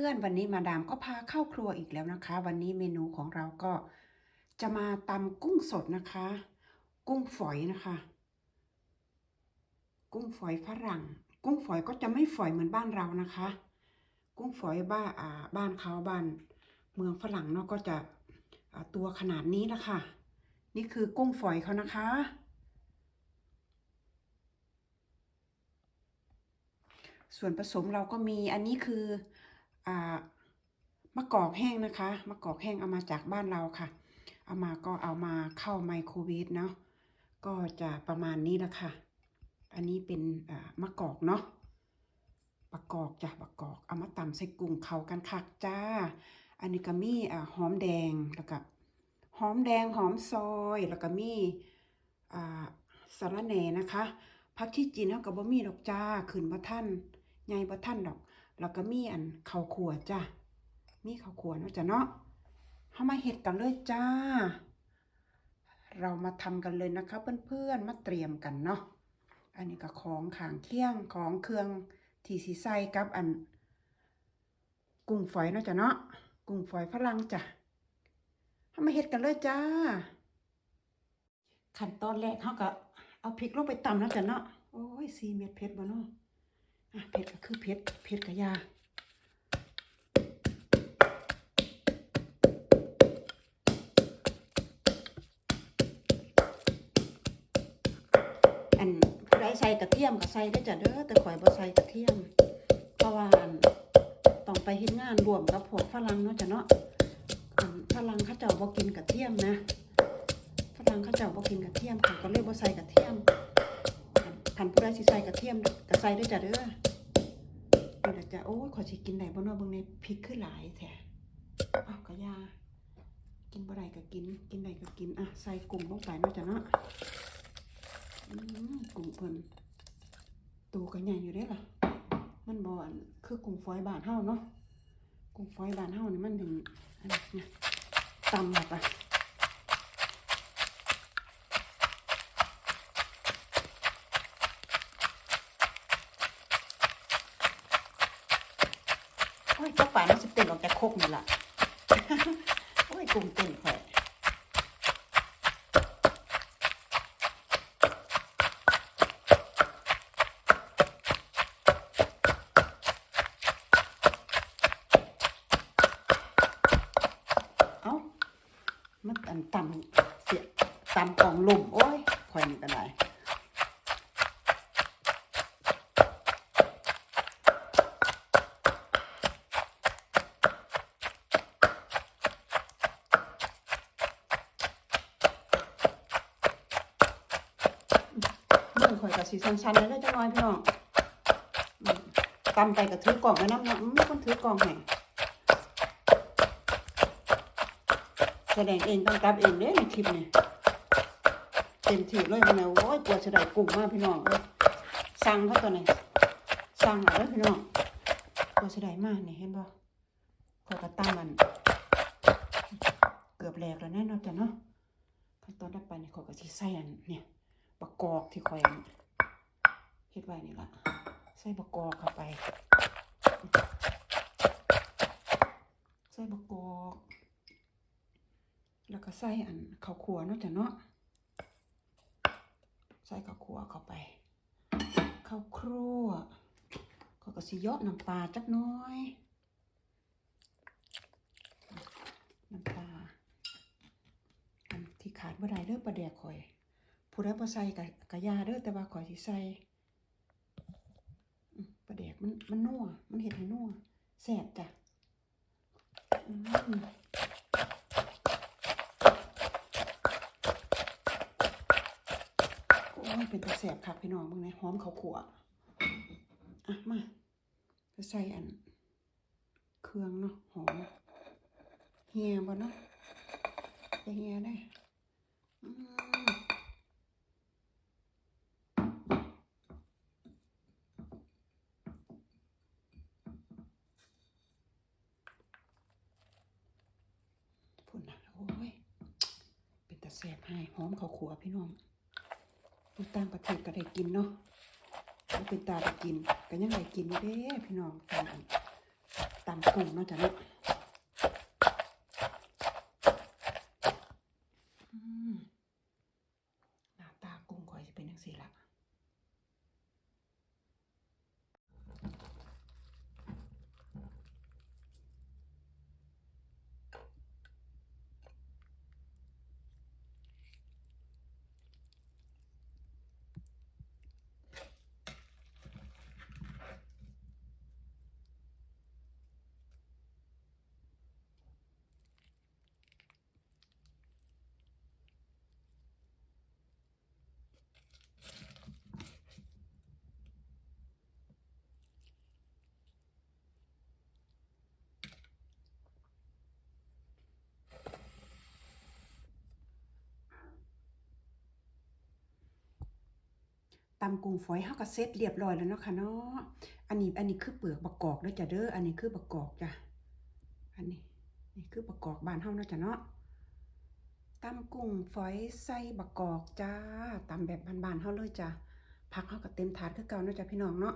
ื่อนๆ วันนี้มาดามก็พาเข้าครัวอีกแล้วนะคะ วันนี้เมนูของเราก็จะมาตำกุ้งสดนะคะ กุ้งฝอยนะคะ กุ้งฝอยฝรั่ง กุ้งฝอยก็จะไม่ฝอยเหมือนบ้านเรานะคะ กุ้งฝอยบ้าอ่าบ้านเขาบ้าน เมืองฝรั่งเนาะก็จะตัวขนาดนี้ละค่ะ นี่คือกุ้งฝอยเขานะคะส่วนผสมเราก็มีอันนี้คือ มะกอกแห้งนะคะ มะกอกแห้งเอามาจากบ้านเราค่ะ เอามาก็เอามาเข้าไมโครเวฟเนาะ ก็จะประมาณนี้ละค่ะ อันนี้เป็นมะกอกเนาะปะกอกจ้ะปะกอก เอามาตำใส่กุ้งเขากันคักจ้า อันนี้ก็มีอ่าหอมแดงแล้วก็หอมแดงหอมซอย แล้วก็มีอ่าสะระแหน่นะคะผักที่จีนเฮาก็บ่มีดอกจ้าขึ้นบ่ทันใหญ่บ่ทันดอก แล้วก็มีอันข้าวคั่วจ้ามีข้าวคั่วเนาะจ้ะเนาะเฮามาเฮ็ดกันเลยจ้า เรามาทำกันเลยนะคะเพื่อนๆ มาเตรียมกันเนาะ อันนี้ก็ของขางเคี่ยงของเครื่องที่สีใส่กับอัน กุ้งฝอยเนาะจ้ะเนาะ กุ้งฝอยฝรั่งจ้ะเฮามาเฮ็ดกันเลยจ้า ขั้นตอนแรกเฮาก็เอาพริกลงไปตำเนาะจ้ะเนาะ โอ้ย4เม็ดเผ็ดบ่เนาะ เผ็ดก็คือเผ็ดเผ็ดก็อยาอันผู้ใดใส่กระเทียมก็ใส่ได้จ้ะเด้อแต่ข่อยบ่ใส่กระเทียม เพราะว่านต้องไปเฮ็ดงานรวมกับพวกฝรั่งเนาะจ้ะเนาะฝรั่งเขาเจ้าบ่กินกระเทียมนะฝรั่งเขาเจ้าบ่กินกระเทียมเขาก็เลยบ่ใส่กระเทียม อันผู้ใดสิใส่กระเทียมก็ใส่ได้อจ้ะเด้อนี่ละจ้ะโอ้ขอยสิกินได้บ่เนาะเบิ่งในพริกคือหลายแท้อ้าวก็อยากินบ่ได้ก็กิน กินได้ก็กิน อะ ใส่กุ้งลงไปเนาะจ้ะเนาะอืมกุ้งเพิ่นตัวก็ใหญ่อยู่เด้ล่ะ มันบ่อนคือกุ้งฝอยบานเฮาเนาะกุ้งฝอยบานเฮานี่มันถึงอันนี้ตำแบบอะ โอ้ยเจ้าป่ามันสิเต้นออกจากโคกนี่ล่ะโอ้ยกุ้งเต้นแผลเอ้ามันต่ำเสียต่ำกองลุ่มโอ้ยคอยนี่ก็ได้อ ข่อยกับสีชันๆเลยได้จังน้อยพี่น้องอืมตำไปกับถือกล่องไว้น้ำเนาะอืมมีคนถือกล่องให้แสดงเองต้องกลับเองเด้ในคลิปนี่เต็มที่เลยมันนะโอ้ยกลัวจะได้กลุ่มมากพี่น้องสั่งเขาตัวไหนสั่งเอาเลยพี่น้องกลัวจะได้มากเนี่ยเห็นบ่ขอยกระตั้งมัน เกือบแหลกแล้วแน่นอนจ้ะเนาะขั้นตอนต่อไปนี่ขอยกระสิใส่อันเนี่ย บักกอกที่คอยเฮ็ดไว้นี่ละใส่บักกอกเข้าไป ใส่บักกอก แล้วก็ใส่อันข้าวคั่วเนาะจ้ะเนาะใส่ข้าวคั่วเข้าไปข้าวครัวเขาก็สิเยาะน้ำปลาจักน้อยน้ำปลาที่ขาดบ่ได้เด้อปลาแดกข่อย ผู้ใดบ่ใส่ก็ก็อยาเด้อแต่ว่าข่อยสิใส่ปลาแดกมันมันนัวมันเฮ็ดให้นัวแซ่บจ้ะอืมโอ้ยเป็นตะแสบคักพี่น้องมึงนะหอมเขาขัวอะมาจะใส่อัน เครื่องเนาะหอมเฮียบ่เนาะจะเฮียได้อืมพุ่นนะโอ้ย เป็นตะแสบให้หอมข้าวขัวพี่น้องอยู่ต่างประเทศก็ได้กินเนาะบ่เป็นตาได้กินก็ยังได้กินอยู่เด้พี่น้องตามตามกลุ่มเนาะจ้ะเนาะอืมหน้าตากุ้งข่อยจะเป็นจังซี่ล่ะ ตำกุ้งฝอยเฮาก็เสร็จเรียบร้อยแล้วเนาะค่ะเนาะ อันนี้อันนี้คือเปลือกบักกอกเด้อจ้ะเด้อ อันนี้คือบักกอกจ้ะ อันนี้นี่คือบักกอกบ้านเฮาเนาะจ้ะเนาะตำกุ้งฝอยใส่บักกอกจ้าตำแบบบ้านๆเฮาเลยจ้ะผักเฮาก็เต็มถาดคือเก่าเนาะจ้ะพี่น้องเนาะ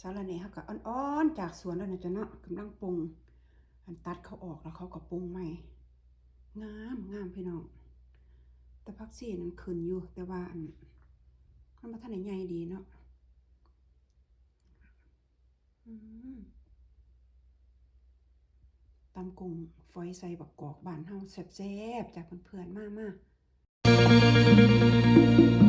สาระเนเฮาก็อ่อนๆจากสวนแล้วนะจ๊ะเนาะกำลังปรุงอันตัดเขาออกแล้วเขาก็ปรุงใหม่ งามงามพี่น้อง แต่พักซี่นั้นขึ้นอยู่ แต่ว่าอันมันมาทันได้ใหญ่ดีเนาะตำกุ้งฝอยใส่บักกอกบานเฮาแซ่บๆจากเพื่อนๆมากๆ